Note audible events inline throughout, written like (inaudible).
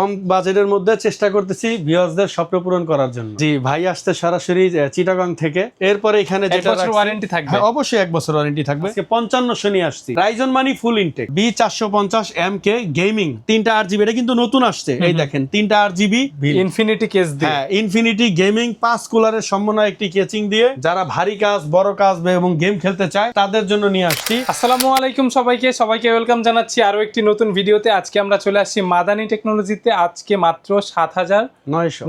কম বাজেটের মধ্যে চেষ্টা করতেছি ভিউয়ার্সদের স্বপ্ন পূরণ করার জন্য। জি ভাই আসতে সরাসরি চিটাগাং থেকে। এরপরে এখানে যেটা ওয়ারেন্টি থাকবে। হ্যাঁ, অবশ্যই এক বছর ওয়ারেন্টি থাকবে। আজকে পঞ্চান্নশো নিয়ে আসছি। রাইজন মানি ফুল ইনটেক বি চারশো পঞ্চাশ এম কে গেমিং তিনটা আট জিবি এটা কিন্তু নতুন আসছে। এই দেখেন তিনটা আট জিবি ইনফিনিটি কেস দিয়ে। হ্যাঁ ইনফিনিটি গেমিং পাঁচ কুলারের সমন্বয় একটি কেচিং দিয়ে যারা ভারী কাজ বড় কাজ এবং গেম খেলতে চায় তাদের জন্য নিয়ে আসছি। আসসালামু আলাইকুম সবাইকে। সবাইকে ওয়েলকাম জানাচ্ছি আরও একটি নতুন ভিডিওতে আজকে আমরা চলে আসছি মাদানি টেকনোলজিতে আজকে মাত্র সাত হাজার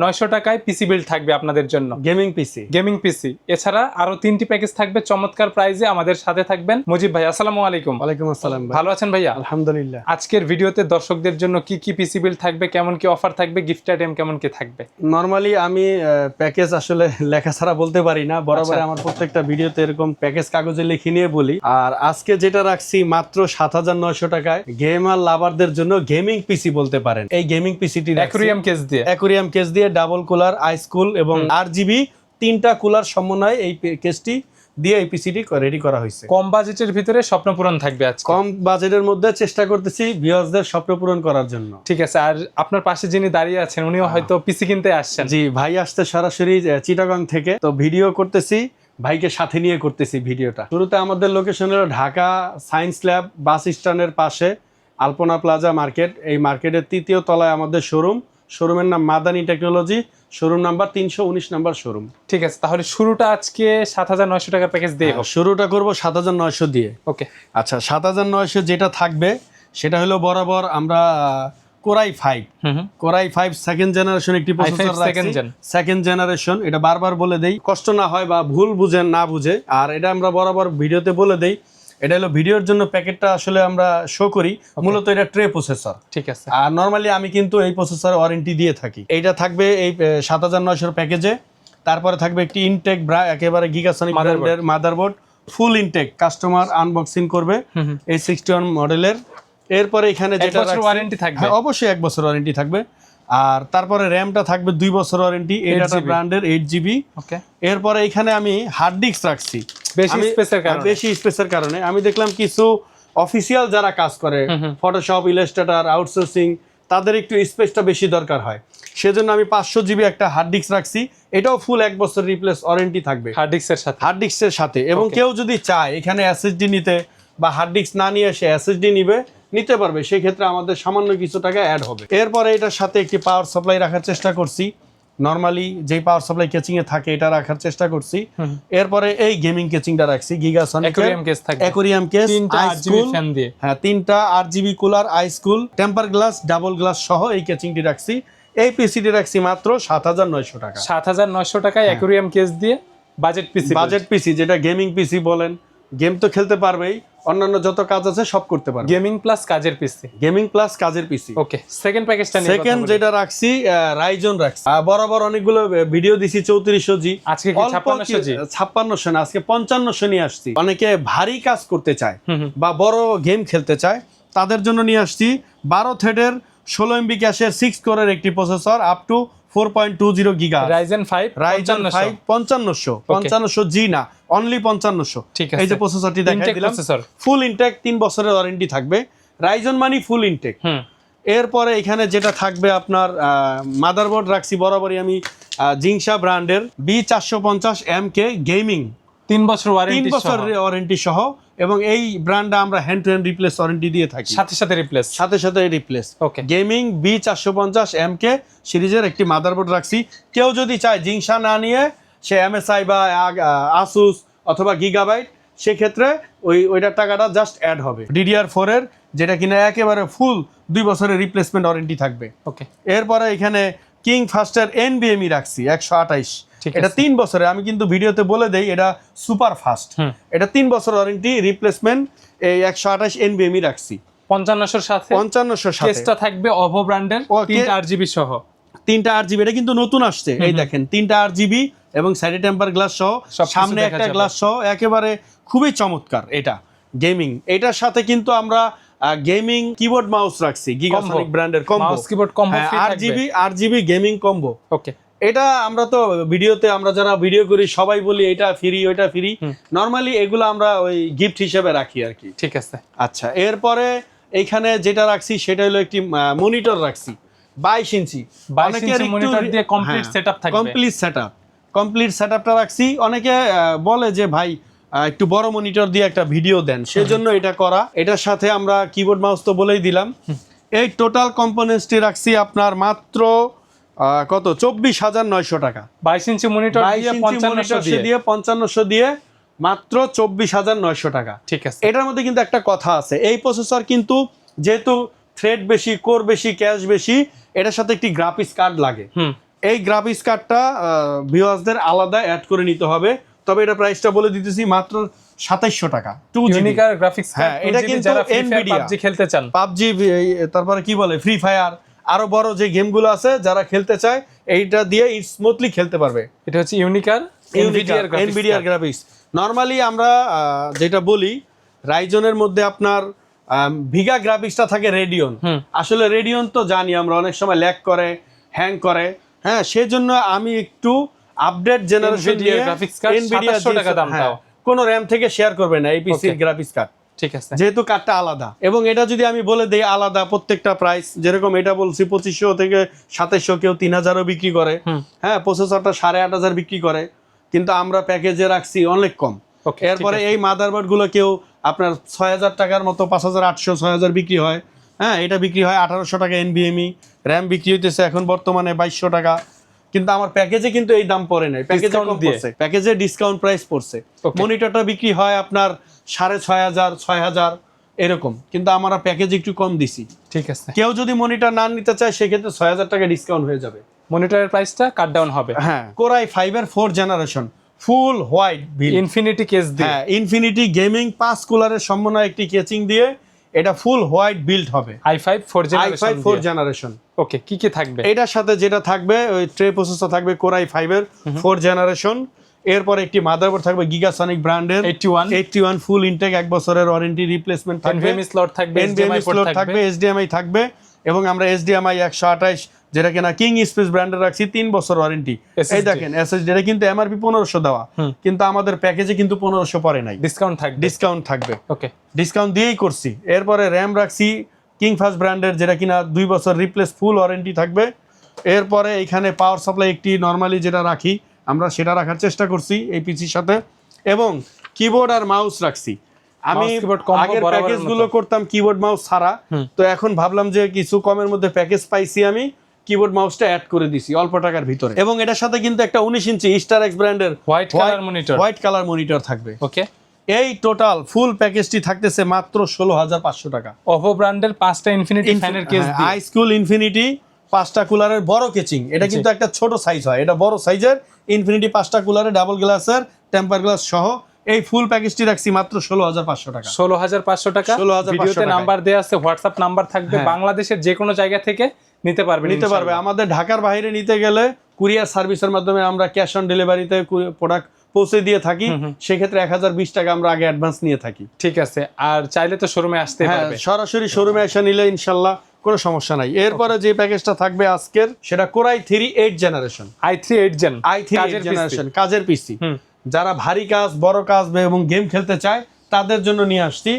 নয়শো। টাকায় পিসি বিল্ড থাকবে আপনাদের জন্য। গেমিং পিসি গেমিং পিসি এছাড়া আরও তিনটি প্যাকেজ থাকবে। চমৎকার প্রাইজে আমাদের সাথে থাকবেন মুজিব ভাই। আসসালামু আলাইকুম। ওয়ালাইকুম আসসালাম ভালো আছেন ভাইয়া? আলহামদুলিল্লাহ। আজকের ভিডিওতে দর্শকদের জন্য কি কি পিসি বিল্ড থাকবে কেমন কি অফার থাকবে গিফট আইটেম কেমন কি থাকবে? নর্মালি আমি প্যাকেজ আসলে (laughs) লেখা ছাড়া বলতে পারি না। বরাবর আচ্ছা। আমার প্রত্যেকটা ভিডিওতে এরকম প্যাকেজ কাগজে লিখে নিয়ে বলি। আর আজকে যেটা রাখছি মাত্র সাত হাজার নয়শো টাকায় গেম গেমার লাভারদের জন্য গেমিং পিসি বলতে পারেন। এই গেমিং পিসিটি অ্যাকুরিয়াম কেস দিয়ে। অ্যাকুরিয়াম কেস দিয়ে ডাবল কুলার আইস কুল এবং আর জিবি তিনটা কুলার সমন্বয়ে এই কেসটি দিয়ে এই পিসিটি রেডি করা হয়েছে। কম বাজেটের ভিতরে স্বপ্ন পূরণ থাকবে আজকে। কম বাজেটের মধ্যে চেষ্টা করতেছি ভিউয়ার্সদের স্বপ্ন পূরণ করার জন্য। ঠিক আছে আর আপনার পাশে যিনি দাঁড়িয়ে আছেন উনিও হয়তো পিসি কিনতে আসছেন। জি ভাই আসতে সরাসরি চিটাগাং থেকে। তো ভিডিও করতেছি ভাইকে সাথে নিয়ে করতেছি ভিডিওটা শুরুতে আমাদের লোকেশন হলো ঢাকা সায়েন্স ল্যাব বাস স্ট্যান্ডের পাশে। আলপনা প্লাজা মার্কেট এই মার্কেটের তৃতীয় তলায় আমাদের শোরুম শোরুমের নাম মাদানি টেকনোলজি শোরুম নাম্বার তিনশো উনিশ নাম্বার শোরুম ঠিক আছে তাহলে শুরুটা আজকে সাত হাজার নয়শো টাকার প্যাকেজ দিয়ে শুরুটা করব সাত হাজার নয়শো দিয়ে। ওকে। আচ্ছা সাত হাজার নয়শো যেটা থাকবে সেটা হলো বরাবর আমরা core i five core i five second generation একটি i5 প্রসেসর সেকেন্ড জেনারেশন এটা বারবার বলে দেই। কষ্ট না হয় বা ভুল বুঝেন না বুঝে। আর এটা আমরা বরাবর ভিডিওতে বলে দেই এটা হলো ভিডিওর জন্য প্যাকেটটা আসলে আমরা শো করি। মূলত এটা ট্রে প্রসেসর ঠিক আছে। আর নর্মালি আমি কিন্তু এই প্রসেসর ওয়ারেন্টি দিয়ে থাকি। এইটা থাকবে এই সাত হাজার নয়শোর প্যাকেজে তারপরে থাকবে একটি ইনটেক ব্রা একেবারে গিগাসনিক। ব্র্যান্ডের motherboard full intact customer unboxing করবে। এই সিক্সটি ওয়ান মডেলের এরপরে এখানে যেটা ওয়ারেন্টি থাকবে। হ্যাঁ অবশ্যই এক বছর ওয়ারেন্টি থাকবে। আর তারপরে র্যামটা থাকবে দুই বছর ওয়ারেন্টি এই 8 ব্র্যান্ডের এইট জিবি ওকে এরপরে এখানে আমি হার্ড ডিস্ক রাখছি। বেশি স্পেসের কারণে। বেশি স্পেসের কারণে। আমি দেখলাম কিছু অফিসিয়াল যারা কাজ করে। ফটোশপ ইলাস্ট্রেটার আউটসোর্সিং তাদের একটু স্পেসটা বেশি দরকার হয়। সেজন্য আমি পাঁচশো জিবি একটা হার্ড ডিস্ক রাখছি। এটাও ফুল এক বছর রিপ্লেস ওয়ারেন্টি থাকবে। হার্ড ডিস্কের সাথে। হার্ড ডিস্কের সাথে। এবং কেউ যদি চায় এখানে এসএসডি নিতে বা হার্ড ডিস্ক না নিয়ে এসে এসএসডি নিবে নিতে পারবে সেই ক্ষেত্রে আমাদের সামান্য কিছু টাকা অ্যাড হবে। এরপরে এটার সাথে একটি পাওয়ার সাপ্লাই রাখার চেষ্টা করছি। নর্মালি যেই পাওয়ার সাপ্লাই কেচিং এ থাকে এটা রাখার চেষ্টা করছি। এরপরে এই গেমিং কেচিংটা রাখছি গিগাসনিক অ্যাকুরিয়াম কেস থাকবে। অ্যাকোরিয়াম কেস তিনটা আট জিবি ফ্যান দিয়ে। হ্যাঁ তিনটা আট GB cooler ice cool temper glass double glass সহ এই কেচিংটি রাখছি। এই পিসিটি রাখছি মাত্র সাত হাজার নয়শো টাকা। সাত হাজার নয়শো টাকায় অ্যাকুরিয়াম কেস দিয়ে বাজেট পিসি বাজেট পিসি যেটা গেমিং পিসি বলেন গেম তো খেলতে পারবেই অন্যান্য যত কাজ আছে সব করতে পারবে। গেমিং প্লাস কাজের পিসি। গেমিং প্লাস কাজের পিসি। ওকে সেকেন্ড প্যাকেজটা নিয়ে সেকেন্ড যেটা রাখছি রাইজন রাখছি। বরাবর অনেকগুলো ভিডিও দিছি চৌত্রিশশো জি। আজকে কি 5600 জি? ছাপ্পান্নশো না আজকে পঞ্চান্নশো নিয়ে আসছি। অনেকে ভারী কাজ করতে চায় বা বড় গেম খেলতে চায় তাদের জন্য নিয়ে আসছি। বারো থ্রেডের ষোলো এমবি ক্যাশের সিক্স কোরের একটি processor up to four point two zero giga Ryzen five Ryzen five পঞ্চান্নশো। পঞ্চান্নশো জি না অনলি পঞ্চান্নশো। ঠিক এই যে প্রসেসরটি দেখাই দিলাম। ফুল ইনটেক তিন বছরের ওয়ারেন্টি থাকবে। রাইজন মানি ফুল ইনটেক এরপরে এখানে যেটা থাকবে আপনার মাদারবোর্ড রাখছি বরাবরই আমি জিংসা ব্র্যান্ডের বি চারশো পঞ্চাশ এম কে গেমিং তিন বছর তিন ওয়ারেন্টি বছর ওয়ারেন্টি সহ। এবং এই ব্র্যান্ডটা আমরা hand to hand replace warranty দিয়ে থাকি। সাথে সাথে রিপ্লেস সাথে সাথে রিপ্লেস ওকে গেমিং বি চারশো পঞ্চাশ এম কে সিরিজের একটি মাদারবোর্ড রাখছি। কেউ যদি চায় জিংসা না নিয়ে সে এমএসআই বা আসুস অথবা গিগাবাইট সেক্ষেত্রে ওই ওইটার টাকাটা জাস্ট অ্যাড হবে। ডিডিআর ফোর এর যেটা কিনা একেবারে ফুল দুই বছরের রিপ্লেসমেন্ট ওয়ারেন্টি থাকবে। ওকে এরপরে এখানে কিং ফাস্টার এনবিএমই রাখছি একশো আঠাইশ। এটা তিন বছরে আমি কিন্তু ভিডিওতে বলে দেই এটা সুপার ফাস্ট এটা তিন বছর ওয়ারেন্টি রিপ্লেসমেন্ট এই একশো আঠাশ এনবিএমই রাখছি। পঞ্চান্নশোর সাথে পঞ্চান্নশোর সাথে। কেসটা থাকবে অভো ব্র্যান্ডের তিনটা কে- জিবি সহ। তিনটা আর জিবি এটা কিন্তু নতুন আসছে। এই দেখেন তিনটা আট জিবি এবং সাইডে টেম্পার গ্লাস সহ সামনে একটা গ্লাস সহ একেবারে খুবই চমৎকার এটা গেমিং এটার সাথে কিন্তু আমরা গেমিং কিবোর্ড মাউস রাখছি গিগাসনিক ব্র্যান্ডের combo mouse keyboard combo RGB RGB gaming combo okay এটা আমরা তো ভিডিওতে আমরা যারা ভিডিও করি সবাই বলি এটা ফ্রি ওইটা ফ্রি নর্মালি এগুলো আমরা ওই গিফট হিসেবে রাখি আর কি। ঠিক আছে। আচ্ছা এরপরে এইখানে যেটা রাখছি সেটা হলো একটি মনিটর রাখছি বাইশ ইঞ্চি। কমপ্লিট কমপ্লিট কমপ্লিট সেটআপটা রাখছি। অনেকে বলে যে ভাই একটু বড় মনিটর দিয়ে একটা ভিডিও দেন। সেজন্য এটা করা। এটার সাথে আমরা কিবোর্ড মাউস তো বলেই দিলাম। এই টোটাল কম্পোনেন্টসটি রাখছি আপনার মাত্র কত? চব্বিশ হাজার নয়শো টাকা। বাইশ ইঞ্চি মনিটর দিয়ে পঞ্চান্নশো দিয়ে। মাত্র চব্বিশ হাজার নয়শো টাকা। ঠিক আছে। এটার মধ্যে কিন্তু একটা কথা আছে। এই প্রসেসর কিন্তু যেহেতু থ্রেড বেশি কোর বেশি ক্যাশ বেশি এটার সাথে একটি গ্রাফিক্স কার্ড লাগে। এই গ্রাফিক্স কার্ডটা ভিউয়ার্সদের আলাদা অ্যাড করে নিতে হবে। তবে এটা প্রাইসটা বলে দিতেছি মাত্র সাতাইশশো টাকা টু জিবি ইউনিকার গ্রাফিক্স হ্যাঁ, এটা কিন্তু পাবজি খেলতে চান। পাবজি তারপরে কি বলে? ফ্রি ফায়ার আরও বড় যে গেমগুলো আছে যারা খেলতে চায় এইটা দিয়ে স্মুথলি খেলতে পারবে। এটা হচ্ছে ইউনিকার এনভিডিআর এনভিডিআর গ্রাফিক্স নর্মালি আমরা যেটা বলি রাইজনের মধ্যে আপনার ভিগা গ্রাফিক্সটা থাকে রেডিয়ন আসলে রেডিয়ন তো জানি আমরা অনেক সময় ল্যাগ করে হ্যাং করে। হ্যাঁ সেজন্য আমি একটু আপডেট জেনারেশন card 2700 টাকা দাম তাও। কোন র্যাম থেকে শেয়ার করবে না এই পিসির গ্রাফিক্স কার্ড ঠিক আছে। যেহেতু কার্ডটা আলাদা। এবং এটা যদি আমি বলে দিই আলাদা প্রত্যেকটা প্রাইস যেরকম এটা বলছি পঁচিশশো থেকে সাতাইশশো কেউ তিন হাজারও বিক্রি করে। হ্যাঁ প্রসেসরটা সাড়ে আট হাজার বিক্রি করে। কিন্তু আমরা প্যাকেজে রাখছি অনেক কম। ওকে এরপরে এই মাদারবোর্ডগুলো কেউ আপনার ছয় হাজার টাকার মতো পাঁচ হাজার আটশো ছয় হাজার বিক্রি হয়। হ্যাঁ এটা বিক্রি হয় আঠারোশো টাকা এনবিএমই র্যাম বিক্রি হইতেছে এখন বর্তমানে বাইশশো টাকা। কিন্তু আমার প্যাকেজে কিন্তু এই দাম পড়ে নাই। প্যাকেজে কম দিয়ে। পড়ছে প্যাকেজে ডিসকাউন্ট প্রাইস পড়ছে মনিটরটা বিক্রি হয় আপনার সাড়ে ছয় হাজার ছয় হাজার এরকম। কিন্তু আমরা প্যাকেজ একটু কম দিছি। ঠিক আছে। কেউ যদি মনিটর না নিতে চায় সেক্ষেত্রে ছয় হাজার টাকা ডিসকাউন্ট হয়ে যাবে। মনিটরের প্রাইসটা কাট ডাউন হবে। হ্যাঁ। কোরাই ফাইভের four generation full white build infinity case দিয়ে। হ্যাঁ ইনফিনিটি গেমিং পাঁচ কুলারের সমন্বয় একটি কেচিং দিয়ে এটা ফুল হোয়াইট বিল্ড হবে। I five four i five four generation okay কি কি থাকবে? এটার সাথে যেটা থাকবে ওই ট্রে প্রসেসর থাকবে কোরাই ফাইভের ফোর জেনারেশন এরপর একটি মাদারবোর্ড থাকবে গিগাসনিক ব্র্যান্ডের 81 এইটটি ওয়ান ফুল ইনটেক এক বছরের ওয়ারেন্টি রিপ্লেসমেন্ট থাকবে। এনভিএমই স্লট থাকবে এনবিএমই স্লট থাকবে এইচডিএমআই থাকবে। এবং আমরা এইচডিএমআই একশো আঠাইশ যেটা কিনা কিং স্পেস ব্র্যান্ডের রাখছি তিন বছর ওয়ারেন্টি এই দেখেন এসএসডি এটা কিন্তু এমআরপি পনেরোশো দেওয়া। কিন্তু আমাদের প্যাকেজে কিন্তু পনেরোশো পরে নাই। ডিসকাউন্ট থাকবে। ডিসকাউন্ট থাকবে। ওকে ডিসকাউন্ট দিয়েই করছি। এরপরে র্যাম রাখছি কিং ফাস্ট ব্র্যান্ডের যেটা কিনা দুই বছর রিপ্লেস ফুল ওয়ারেন্টি থাকবে। এরপরে এখানে পাওয়ার সাপ্লাই একটি নর্মালি যেটা রাখি আমরা সেটা রাখার চেষ্টা করছি এই পিসির সাথে। এবং কিবোর্ড আর মাউস রাখছি। আমি আগের প্যাকেজগুলো করতাম কিবোর্ড মাউস ছাড়া। তো এখন ভাবলাম যে কিছু কমের মধ্যে প্যাকেজ পাইছি আমি কিবোর্ড মাউসটা অ্যাড করে দিছি অল্প টাকার ভিতরে। এবং এটার সাথে কিন্তু একটা উনিশ ইঞ্চি স্টার এক্স ব্র্যান্ডের white colour monitor white colour monitor থাকবে। ওকে এই টোটাল ফুল প্যাকেজটি থাকতেছে মাত্র ষোলো হাজার পাঁচশো টাকা। ওভো ব্র্যান্ডের পাঁচটা ইনফিনিটি ফ্যানের কেস হাই স্কুল ইনফিনিটি পাঁচটা কুলারের বড় কেচিং এটা কিন্তু একটা ছোট সাইজ হয়। এটা বড় সাইজের ইনফিনিটি পাঁচটা কুলারে ডাবল গ্লাসের টেম্পার গ্লাস সহ এই ফুল প্যাকেজটি রাখছি মাত্র ষোলো হাজার পাঁচশো টাকা। ষোলো হাজার পাঁচশো টাকা। 16,500 ভিডিওতে টাকায়। নাম্বার দেওয়া আছে হোয়াটসঅ্যাপ নাম্বার থাকবে। হ্যাঁ। বাংলাদেশের যে কোনো জায়গা থেকে নিতে পারবে নিতে পারবে। আমাদের ঢাকার বাইরে নিতে গেলে কুরিয়ার সার্ভিসের মাধ্যমে আমরা ক্যাশ অন ডেলিভারিতে প্রোডাক্ট পৌঁছে দিয়ে থাকি। সেক্ষেত্রে এক হাজার বিশ টাকা আমরা আগে অ্যাডভান্স নিয়ে থাকি। ঠিক আছে আর চাইলে তো শোরুমে আসতে হ্যাঁ পারবে। সরাসরি শোরুমে এসে নিলে ইনশাল্লাহ কোনো সমস্যা নাই। এরপরে যে প্যাকেজটা থাকবে আজকের সেটা core i three eight generation i three eight gen i three কাজের জেনারেশন কাজের পিসি যারা ভারী কাজ বড় কাজ এবং গেম খেলতে চায় তাদের জন্য নিয়ে আসছি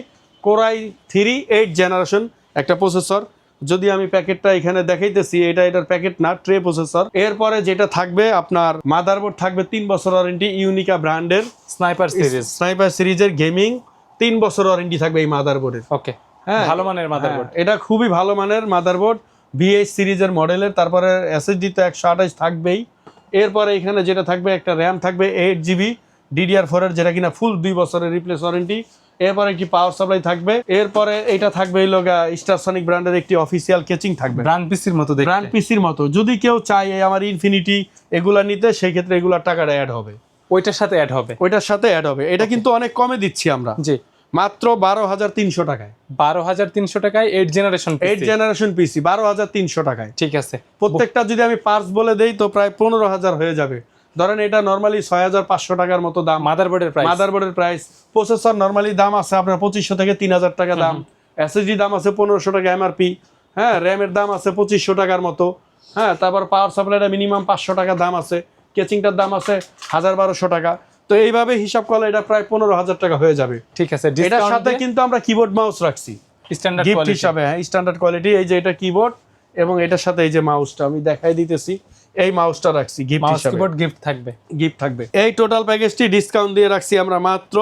core i three eight generation একটা প্রসেসর যদি আমি প্যাকেটটা এখানে দেখাইতেছি এটা এটার প্যাকেট না ট্রে প্রসেসর। এরপরে যেটা থাকবে আপনার মাদারবোর্ড থাকবে তিন বছর ওয়ারেন্টি ইউনিকা ব্র্যান্ডের। স্নাইপার সিরিজ স্নাইপার সিরিজের গেমিং তিন বছর ওয়ারেন্টি থাকবে এই মাদারবোর্ডের। ওকে হ্যাঁ। ভালো মানের মাদারবোর্ড। হ্যাঁ, এটা খুবই ভালো মানের মাদারবোর্ড ভিএইচ সিরিজের মডেলের তারপরে এসএসডি তো একশো আঠাশ থাকবেই। এরপরে এখানে যেটা থাকবে একটা র্যাম থাকবে এইট জিবি ডিডিআর ফোর এর যেটা কিনা ফুল দুই বছরের রিপ্লেস ওয়ারেন্টি এরপরে একটি পাওয়ার সাপ্লাই থাকবে? এরপরে এটা থাকবে এই লোগা স্টারসনিক ব্র্যান্ডের একটি অফিসিয়াল কেচিং থাকবে। ব্র্যান্ড পিসির মতো ব্র্যান্ড পিসির মতো। যদি কেউ চায় এই আমার ইনফিনিটি এগুলা নিতে সেই ক্ষেত্রে এগুলার টাকাটা অ্যাড হবে। ওইটার সাথে অ্যাড হবে। ওইটার সাথে অ্যাড হবে। এটা কিন্তু অনেক কমে দিচ্ছি আমরা। জি। মাত্র বারো হাজার তিনশো টাকায়। বারো হাজার তিনশো টাকায় eight generation eight generation PC বারো হাজার তিনশো টাকায়। ঠিক আছে। প্রত্যেকটা যদি আমি পার্স বলে দেই তো প্রায় পনেরো হাজার হয়ে যাবে। ধরেন এটা নর্মালি ছয় হাজার পাঁচশো টাকার মতো দাম। মাদারবোর্ডের প্রাইস মাদারবোর্ডের প্রাইস প্রসেসর নর্মালি দাম আছে আপনার পঁচিশশো থেকে তিন হাজার টাকা দাম। এসএসডি দাম আছে পনেরোশো টাকা এমআরপি হ্যাঁ র্যামের দাম আছে পঁচিশশো টাকার মতো। হ্যাঁ তারপর পাওয়ার সাপ্লাইটা মিনিমাম পাঁচশো টাকা দাম আছে। কেচিংটার দাম আছে হাজার বারোশো টাকা। তো এইভাবে হিসাব করলে এটা প্রায় পনেরো হাজার টাকা হয়ে যাবে। ঠিক আছে এটার সাথে কিন্তু আমরা কিবোর্ড মাউস রাখছি। স্ট্যান্ডার্ড গিফট হিসাবে হ্যাঁ স্ট্যান্ডার্ড কোয়ালিটি এই যে এটা কিবোর্ড এবং এটার সাথে এই যে মাউসটা আমি দেখাই দিতেছি। এই মাউসটা রাখছি গিফট কিবোর্ড গিফট থাকবে। গিফট থাকবে। এই টোটাল প্যাকেজটি ডিসকাউন্ট দিয়ে রাখছি আমরা মাত্র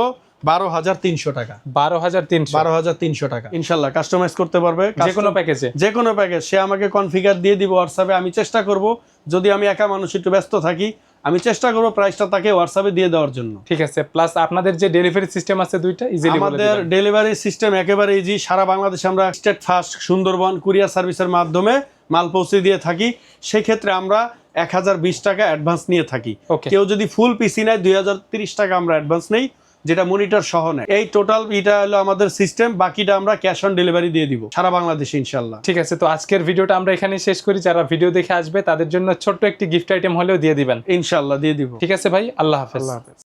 বারো হাজার তিনশো টাকা। বারো হাজার তিনশো। বারো হাজার তিনশো টাকা। ইনশাল্লাহ কাস্টমাইজ করতে পারবে। যে কোনো প্যাকেজে যে কোনো প্যাকেজ সে আমাকে কনফিগার দিয়ে দিব হোয়াটসঅ্যাপে আমি চেষ্টা করব যদি আমি একা মানুষ একটু ব্যস্ত থাকি আমি চেষ্টা করব প্রাইসটা তাকে হোয়াটসঅ্যাপে দিয়ে দেওয়ার জন্য। ঠিক আছে প্লাস আপনাদের যে ডেলিভারি সিস্টেম আছে দুইটা ইজিলি আমাদের ডেলিভারি সিস্টেম একেবারে ইজি সারা বাংলাদেশে আমরা স্টেট ফার্স্ট সুন্দরবন কুরিয়ার সার্ভিসের মাধ্যমে মাল পৌঁছে দিয়ে থাকি। সেক্ষেত্রে আমরা এক হাজার বিশ টাকা অ্যাডভান্স নিয়ে থাকি। কেউ যদি ফুল পিসি নেয় দুই হাজার তিরিশ টাকা আমরা অ্যাডভান্স নেই। যেটা মনিটর সহ নেয়। এই টোটাল এটা হলো আমাদের সিস্টেম বাকিটা আমরা ক্যাশ অন ডেলিভারি দিয়ে দিব সারা বাংলাদেশে ইনশাল্লাহ ঠিক আছে তো আজকের ভিডিওটা আমরা এখানে শেষ করি। যারা ভিডিও দেখে আসবে তাদের জন্য ছোট্ট একটি গিফট আইটেম হলেও দিয়ে দিবেন। ইনশাল্লাহ দিয়ে দিব। ঠিক আছে ভাই আল্লাহ হাফেজ। আল্লাহ হাফেজ।